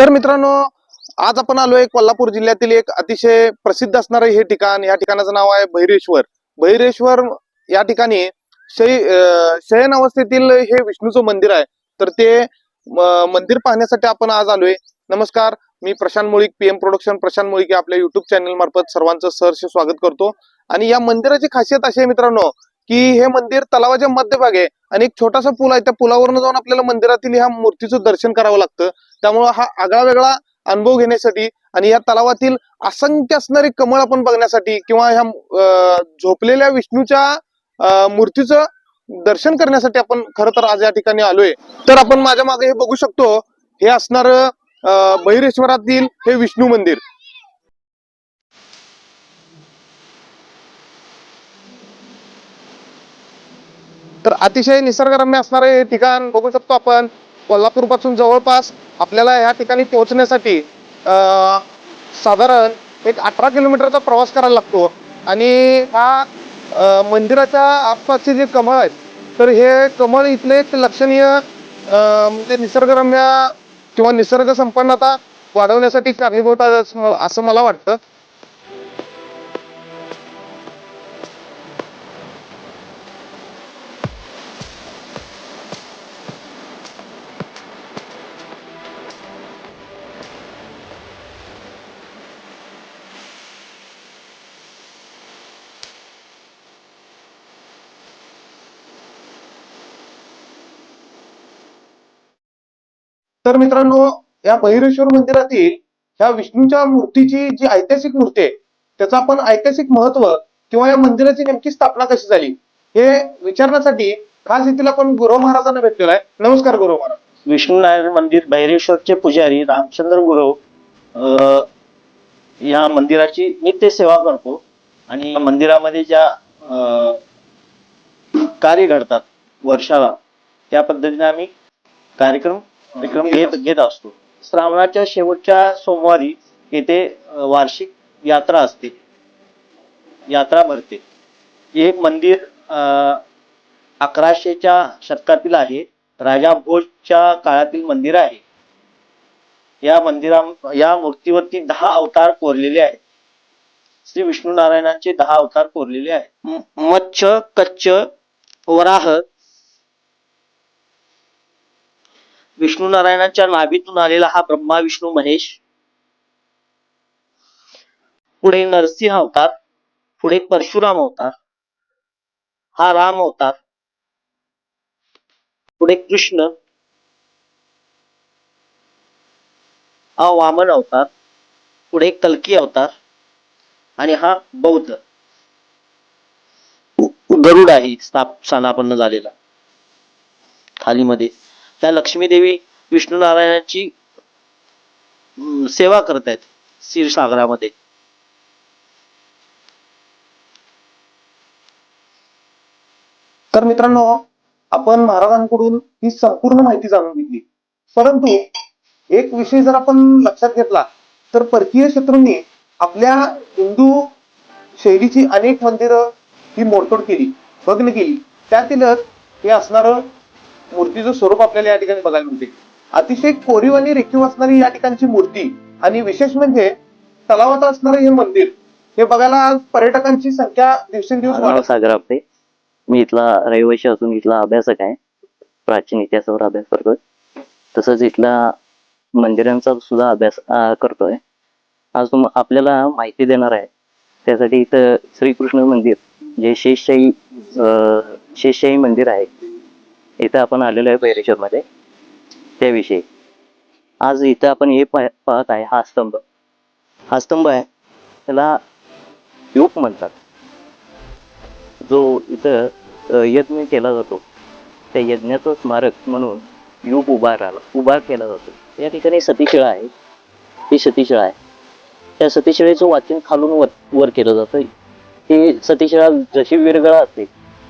तर मित्रांनो आज आपण आलोय कोल्हापूर जिल्ह्यातील एक अतिशय प्रसिद्ध असणारं हे ठिकाण. या ठिकाणाचं नाव आहे भैरेश्वर. भैरेश्वर या ठिकाणी शय शयन अवस्थेतील हे विष्णूचं मंदिर आहे. तर ते मंदिर पाहण्यासाठी आपण आज आलोय. नमस्कार मी प्रशांत मुळीक पीएम प्रोडक्शन प्रशांत मुळीक आपल्या युट्यूब चॅनल मार्फत सर्वांचं सहर्ष स्वागत करतो. आणि या मंदिराची खासियत अशी आहे मित्रांनो की हे मंदिर तलावाच्या मध्यभागी आहे. आणि एक छोटासा पूल आहे त्या पुलावरून जाऊन आपल्याला मंदिरातील ह्या मूर्तीचं दर्शन करावं लागतं. त्यामुळं हा आगळा वेगळा अनुभव घेण्यासाठी आणि या तलावातील असंख्य असणारे कमळ आपण बघण्यासाठी किंवा ह्या झोपलेल्या विष्णूच्या मूर्तीचं दर्शन करण्यासाठी आपण खरं तर आज या ठिकाणी आलोय. तर आपण माझ्या मागे हे बघू शकतो हे असणार बहिरेश्वरातील हे विष्णू मंदिर. तर अतिशय निसर्गरम्य असणारे हे ठिकाण बघू शकतो आपण. कोल्हापूरपासून जवळपास आपल्याला ह्या ठिकाणी पोहोचण्यासाठी साधारण एक अठरा किलोमीटरचा प्रवास करायला लागतो. आणि हा मंदिराच्या आसपासचे जे कमळ आहेत तर हे कमळ इथले एक लक्षणीय म्हणजे निसर्गरम्य किंवा निसर्ग संपन्नता वाढवण्यासाठी कारणीभूत असं मला वाटतं. तर मित्रांनो या बहिरेश्वर मंदिरातील ह्या विष्णूच्या मूर्तीची जी ऐतिहासिक मूर्ती आहे त्याचं आपण ऐतिहासिक महत्त्व किंवा या मंदिराची नेमकी स्थापना कशी झाली हे विचारण्यासाठी खास येथील आपण गुरु महाराजांना भेटलेलो आहे. नमस्कार गुरु महाराज. विष्णूनारायण मंदिर भैरेश्वरचे पुजारी रामचंद्र गुरव या मंदिराची नित्य सेवा करतो आणि मंदिरामध्ये ज्या कार्य घडतात वर्षाला त्या पद्धतीने आम्ही कार्यक्रम कार्यक्रम घेत घेत असतो. श्रावणाच्या शेवटच्या सोमवारी येथे वार्षिक यात्रा असते. यात्रा भरते. हे मंदिर अ, अकराशेच्या शतकातील आहे. राजा भोजच्या काळातील मंदिर आहे. या मंदिरा या मूर्तीवरती दहा अवतार कोरलेले आहेत. श्री विष्णू नारायणांचे दहा अवतार कोरलेले आहेत. मच्छ कच्छ वराह विष्णू नारायणांच्या नाभीतून आलेला हा ब्रह्मा विष्णू महेश. पुढे नरसिंह अवतार पुढे परशुराम अवतार हा राम अवतार पुढे कृष्ण हा वामन अवतार पुढे कल्की अवतार आणि हा बौद्ध. गरुड आहे स्थाप झालेला. थालीमध्ये. त्या लक्ष्मी देवी विष्णू नारायणाची सेवा करत आहेत क्षीरसागरामध्ये. तर मित्रांनो आपण महाराजांकडून ही संपूर्ण माहिती जाणून घेतली. परंतु एक विषय जर आपण लक्षात घेतला तर परकीय शत्रूंनी आपल्या हिंदू शैलीची अनेक मंदिरं ही मोडतोड केली भग्न केली. त्यातीलच हे असणारं मूर्तीचं स्वरूप आपल्याला या ठिकाणी बघायला मिळते. अतिशय कोरीव आणि रेखीव असणारी या ठिकाणची मूर्ती आणि विशेष म्हणजे तलावात असणारं हे मंदिर हे बघायला आज पर्यटकांची संख्या दिवसेंदिवस वाढत सागर आपटे मी इथला रहिवासी असून इथला अभ्यासक आहे. प्राचीन इतिहासावर अभ्यास करतोय. तसंच इथला मंदिरांचा सुद्धा अभ्यास करतोय. आज तुम आपल्याला माहिती देणार आहे. त्यासाठी इथं श्रीकृष्ण मंदिर जे शेषशाही शेषशाही मंदिर आहे. इथं आपण आलेलो आहे बैरेश्वरमध्ये. त्याविषयी. आज इथं आपण हे पाह- पाहत आहे हा स्तंभ. हा स्तंभ आहे त्याला यूप म्हणतात. जो इथं यज्ञ केला जातो. त्या यज्ञाचं स्मारक म्हणून युग उभा राहिला उभा केला जातो. या ठिकाणी सतीशिळा आहे. ही सतीशिळा आहे. त्या सतीशिळेचं वाचन खालून वर वर केलं जातं. ही सतीशिळा जशी विरगळा असते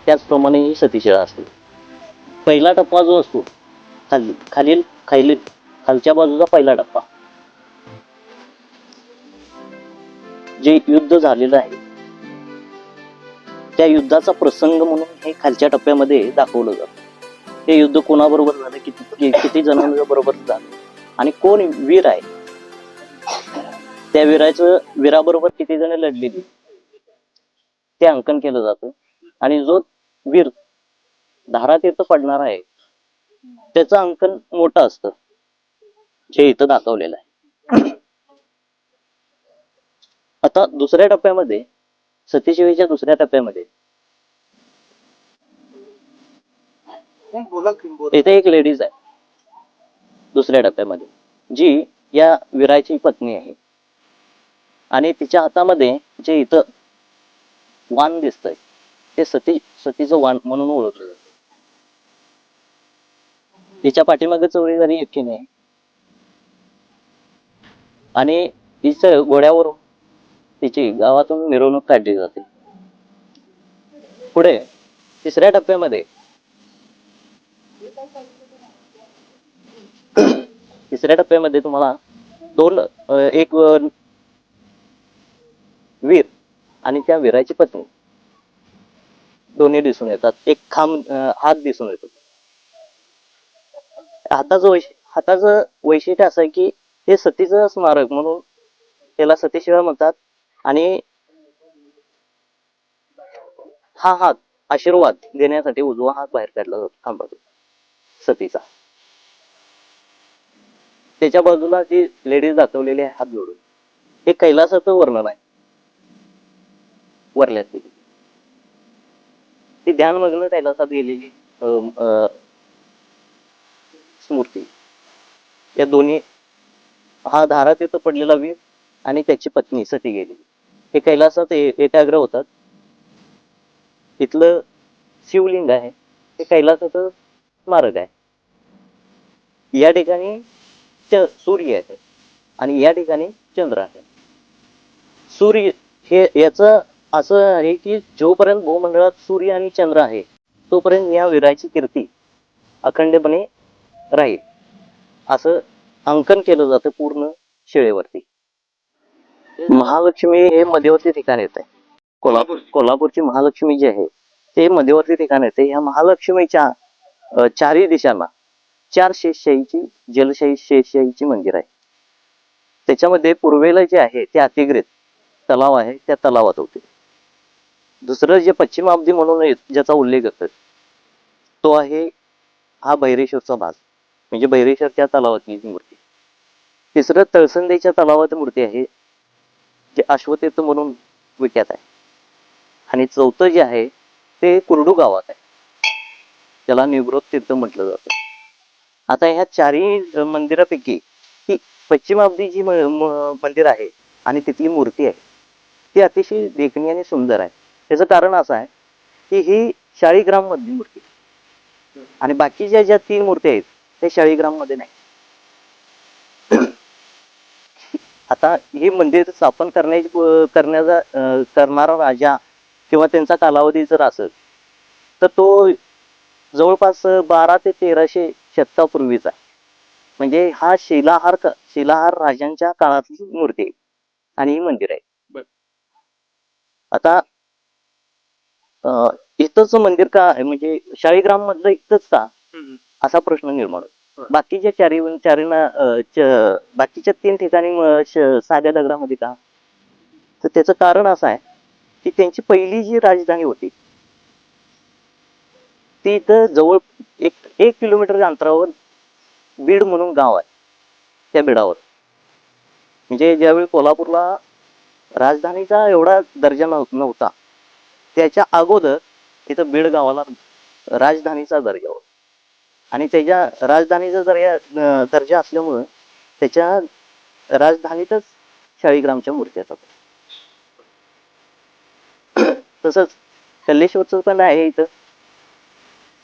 त्याचप्रमाणे ही सतीशिळा असते. पहिला टप्पा जो असतो खाली खालील खाली खालच्या बाजूचा पहिला टप्पा. जे युद्ध झालेलं आहे त्या युद्धाचा प्रसंग म्हणून हे खालच्या टप्प्यामध्ये दाखवलं जातं. ते युद्ध कोणाबरोबर झालं किती किती जणांच्या बरोबर झालं आणि कोण वीर आहे? त्या वीराचं वीराबरोबर किती जण लढलेली? ते अंकन केलं जातं. आणि जो वीर धारातीर्थ पडणार आहे. त्याचं अंकन मोठं असतं. जे इथं दाखवलेलं आहे. आता दुसऱ्या टप्प्यामध्ये सतीशिवीच्या दुसऱ्या टप्प्यामध्ये. इथे एक लेडीज आहे. दुसऱ्या टप्प्यामध्ये. जी या वीराची पत्नी आहे. आणि तिच्या हातामध्ये जे इथं वाण दिसतंय ते सती सतीचं वाण म्हणून ओळखलं जातं. तिच्या पाठीमागे चोरी झाली एकटीने नाही. आणि तिच्या घोड्यावरून तिची गावातून मिरवणूक काढली जाते. पुढे तिसऱ्या टप्प्यामध्ये तिसऱ्या टप्प्यामध्ये तुम्हाला दोन एक वीर आणि त्या वीराची पत्नी. दोन्ही दिसून येतात. एक खांब हात दिसून येतो. हाताचं वैश हाताचं वैशिष्ट्य असं आहे की हे सतीचं स्मारक म्हणून त्याला सतीशिवाय म्हणतात. आणि हा हात आशीर्वाद देण्यासाठी उजवा हात बाहेर काढला जातो. खांबातून सतीचा. त्याच्या बाजूला जी लेडीज दाखवलेली आहे हात जोडून हे कैलासाचं वर्णन आहे. वरल्यात ती ध्यानमग्न कैलासात गेलेली स्मृती या दोन्ही हा धारा तिथं पडलेला वीर आणि त्याची पत्नी सती गेली. हे कैलासात एकाग्र होतात. तिथलं शिवलिंग आहे. ते कैलासाचं स्मारक आहे. या ठिकाणी सूर्य आहे आणि या ठिकाणी चंद्र आहे. सूर्य हे याचं असं आहे की जोपर्यंत भूमंडळात सूर्य आणि चंद्र आहे तोपर्यंत या वीराची कीर्ती अखंडपणे राहील. असं अंकन केलं जातं पूर्ण शिळेवरती. महालक्ष्मी हे मध्यवर्ती ठिकाण येत आहे कोल्हापूर. कोल्हापूरची महालक्ष्मी जी आहे ते मध्यवर्ती ठिकाण येते या महालक्ष्मीच्या चारही दिशांना चार शेषशाहीची जलशाही शेषशाहीची मंदिर आहे त्याच्यामध्ये पूर्वेला जे आहे ते अतिग्रित तलाव आहे त्या तलावात होते. दुसरं जे पश्चिमाब्दी म्हणून आहे, ज्याचा उल्लेख होतो तो आहे हा भैरेश्वरचा भाग. म्हणजे भैरेश्वरच्या तलावातली मूर्ती. तिसरं तळसंदेच्या तलावात मूर्ती आहे जे अश्वतीर्थ म्हणून विख्यात आहे. आणि चौथं जे आहे ते कुरडू गावात आहे. त्याला निवृत्त तीर्थ म्हटलं जातं. आता ह्या चारही मंदिरापैकी ही पश्चिमाब्दी जी म- मंदिर आहे आणि तिथली मूर्ती आहे ती अतिशय देखणी आणि सुंदर आहे. त्याचं कारण असं आहे की ही शाळीग्राममधली मूर्ती आणि बाकीच्या ज्या तीन मूर्ती आहेत त्या शाळीग्राममध्ये नाही. आता हे मंदिर स्थापन करण्याची करण्याचा करणारा राजा किंवा त्यांचा कालावधी जर असेल तर तो जवळपास बारा ते तेराशे शतकापूर्वीचा म्हणजे हा शिलाहार शिलाहार राजांच्या काळातली मूर्ती आहे आणि ही मंदिर आहे. आता इथंच मंदिर का आहे म्हणजे शाळीग्राम मधलं इथंच का? असा प्रश्न निर्माण होतो. बाकीच्या चारी चारीना बाकीच्या तीन ठिकाणी साध्या दगडामध्ये का? तर त्याचं कारण असं आहे की त्यांची पहिली जी राजधानी होती ती इथं जवळ एक एक किलोमीटर अंतरावर बीड म्हणून गाव आहे त्या बीडावर. म्हणजे ज्यावेळी कोल्हापूरला राजधानीचा एवढा दर्जा नव्ह- नव्हता त्याच्या अगोदर इथं बीड गावाला राजधानीचा दर्जा होता. आणि त्याच्या राजधानीचा दर्जा दर्जा असल्यामुळं त्याच्या राजधानीतच शाळीग्रामच्या मूर्ती येतात तसंच कल्लेश्वरचं पण आहे इथं.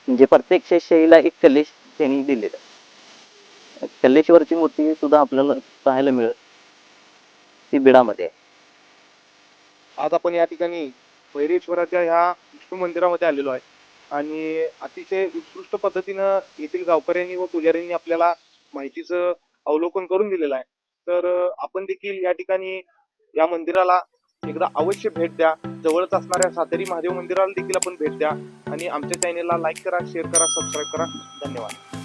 म्हणजे प्रत्येक शैलीला एक कल्लेश त्यांनी दिलेला कल्लेश्वरची मूर्ती सुद्धा आपल्याला पाहायला मिळत ती बिडामध्ये आहे. आज आपण या ठिकाणी भैरेश्वराच्या ह्या विष्णू मंदिरामध्ये आलेलो आहे. आणि अतिशय उत्कृष्ट पद्धतीनं येथील गावकऱ्यांनी व पुजाऱ्यांनी आपल्याला माहितीचं अवलोकन करून दिलेलं आहे. तर आपण देखील या ठिकाणी या मंदिराला एकदा अवश्य भेट द्या. जवळच असणाऱ्या सातेरी महादेव मंदिराला देखील आपण भेट द्या. आणि आमच्या चॅनेलला लाईक करा शेअर करा सबस्क्राईब करा. धन्यवाद.